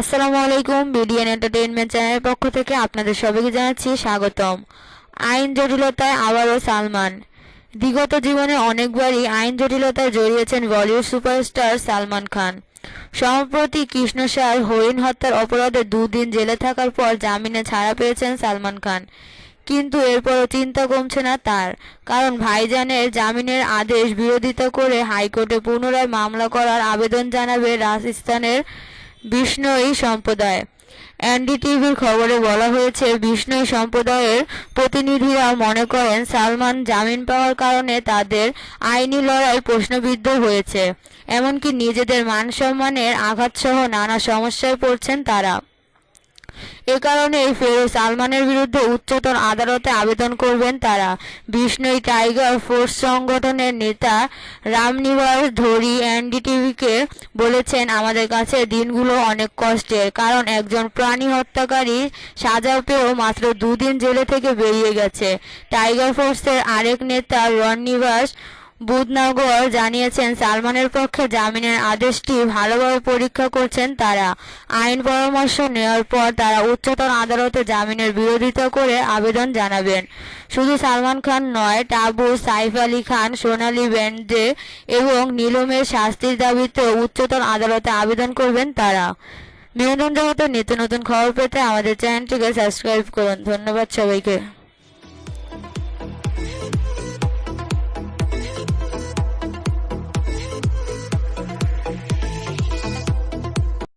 আসসালামু আলাইকুম, BDN entertainment চ্যানেলের পক্ষ থেকে আপনাদের সবাইকে জানাচ্ছি স্বাগতম। আইন জটিলতায় আবারও সালমান। বিগত জীবনে অনেকবারই আইন জটিলতায় জড়িয়েছেন বলিউড সুপারস্টার সালমান খান। সম্প্রতি কৃষ্ণসার হরিণ হত্যার অপরাধে দুদিন জেলে থাকার পর জামিনে ছাড়া পেয়েছেন সালমান খান। কিন্তু এরপরও চিন্তা কমছে না তার, কারণ ভাইজানের জামিনের আদেশ বিরোধিতা করে হাইকোর্টে পুনরায় মামলা করার আবেদন জানাবে রাজস্থানের বিষ্ণই সম্প্রদায়। এনডিটিভির খবরে বলা হয়েছে বিষ্ণই সম্প্রদায়ের প্রতিনিধিরা মনে করেন, সালমান জামিন পাওয়ার কারণে তাদের আইনি লড়াই প্রশ্নবিদ্ধ হয়েছে। এমনকি নিজেদের মান সম্মানের আঘাতসহ নানা সমস্যায় পড়ছেন তারা। এ কারণে ফেরো সালমানের বিরুদ্ধে উচ্চতর আদালতে আবেদন করবেন তারা। বিষ্ণুই টাইগার ফোর্স সংগঠনের নেতা রামনিবাস ধরি এনডিটিভিকে বলেছেন, আমাদের কাছে দিনগুলো অনেক কষ্টের, কারণ একজন প্রাণী হত্যাকারী সাজা পেয়েও মাত্র দুদিন জেলে থেকে বেরিয়ে গেছে। টাইগার ফোর্সের আরেক নেতা রননিবাস বুধনগর জানিয়েছেন, সালমানের পক্ষে জামিনের আদেশটি ভালোভাবে পরীক্ষা করছেন তারা। আইন পরামর্শ নেওয়ার পর তারা উচ্চতর আদালতে জামিনের বিরোধিতা করে আবেদন জানাবেন। শুধু সালমান খান নয়, টাবু, সাইফ আলী খান, সোনালী ব্যান্ডে এবং নীলমের শাস্তির দাবিতে উচ্চতর আদালতে আবেদন করবেন তারা। বিনোদন জগতের নিত্য নতুন খবর পেতে আমাদের চ্যানেলটিকে সাবস্ক্রাইব করুন। ধন্যবাদ সবাইকে।